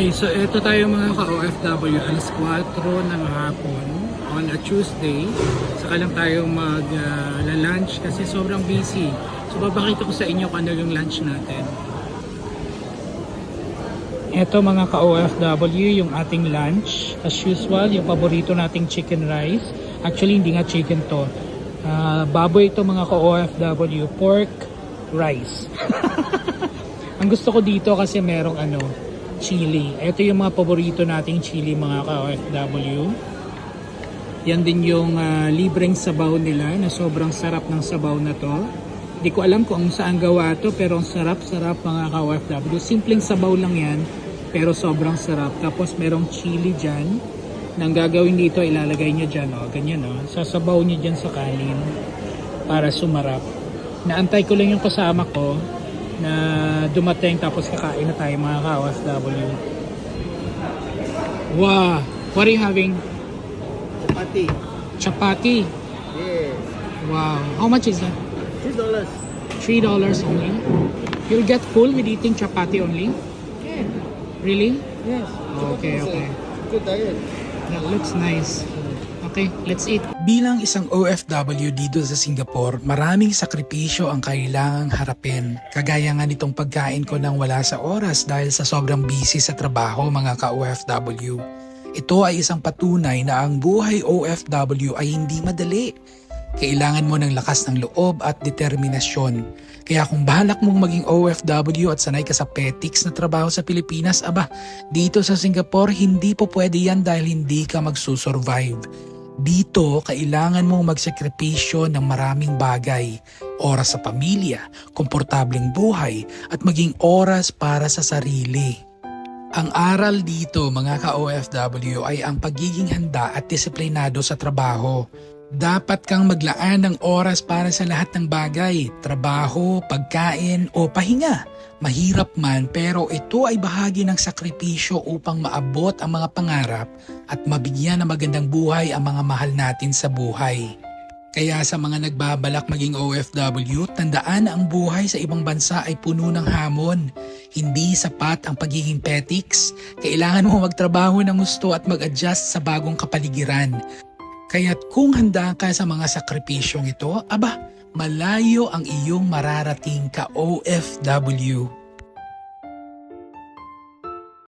Okay, so ito tayo mga ka-OFW, alas 4 ng hapon on a Tuesday. Saka lang tayo mag-lunch kasi sobrang busy. So babakita ko sa inyo kung ano yung lunch natin. Ito mga ka-OFW, yung ating lunch. As usual, yung paborito nating chicken rice. Actually, hindi nga chicken to. Ah, baboy ito mga ka-OFW, pork rice. Ang gusto ko dito kasi merong ano, chili. Ito yung mga paborito nating chili mga ka-OFW. Yan din yung ah, libreng sabaw nila na sobrang sarap ng sabaw na to. Hindi ko alam kung saan gawa to pero ang sarap-sarap mga ka-OFW. Simpleng sabaw lang yan pero sobrang sarap. Tapos merong chili dyan. Nang gagawin dito, ilalagay niya dyan. Oh, ganyan oh. Sasabaw niya dyan sa kanin para sumarap. Naantay ko lang yung kasama ko na dumating tapos kakain na tayo mga ka-OFW. Wow! What are you having? Chapati. Chapati. Yeah. Wow. How much is that? Two dollars. Three dollars only. You'll get full with eating chapati only? Yeah. Really? Yes. Okay, okay. Good diet. That looks nice. Okay, let's eat. Bilang isang OFW dito sa Singapore, maraming sakripisyo ang kailangang harapin. Kagaya nga nitong pagkain ko nang wala sa oras dahil sa sobrang busy sa trabaho mga ka-OFW. Ito ay isang patunay na ang buhay OFW ay hindi madali. Kailangan mo ng lakas ng loob at determinasyon. Kaya kung balak mong maging OFW at sanay ka sa petics na trabaho sa Pilipinas, aba, dito sa Singapore hindi po pwede yan dahil hindi ka magsusurvive. Dito, kailangan mong magsakripisyo ng maraming bagay. Oras sa pamilya, komportableng buhay, at maging oras para sa sarili. Ang aral dito mga ka-OFW ay ang pagiging handa at disiplinado sa trabaho. Dapat kang maglaan ng oras para sa lahat ng bagay, trabaho, pagkain o pahinga. Mahirap man pero ito ay bahagi ng sakripisyo upang maabot ang mga pangarap at mabigyan ng magandang buhay ang mga mahal natin sa buhay. Kaya sa mga nagbabalak maging OFW, tandaan na ang buhay sa ibang bansa ay puno ng hamon. Hindi sapat ang pagiging petics. Kailangan mo magtrabaho ng gusto at mag-adjust sa bagong kapaligiran. Kaya't kung handa ka sa mga sakripisyong ito, aba, malayo ang iyong mararating ka OFW.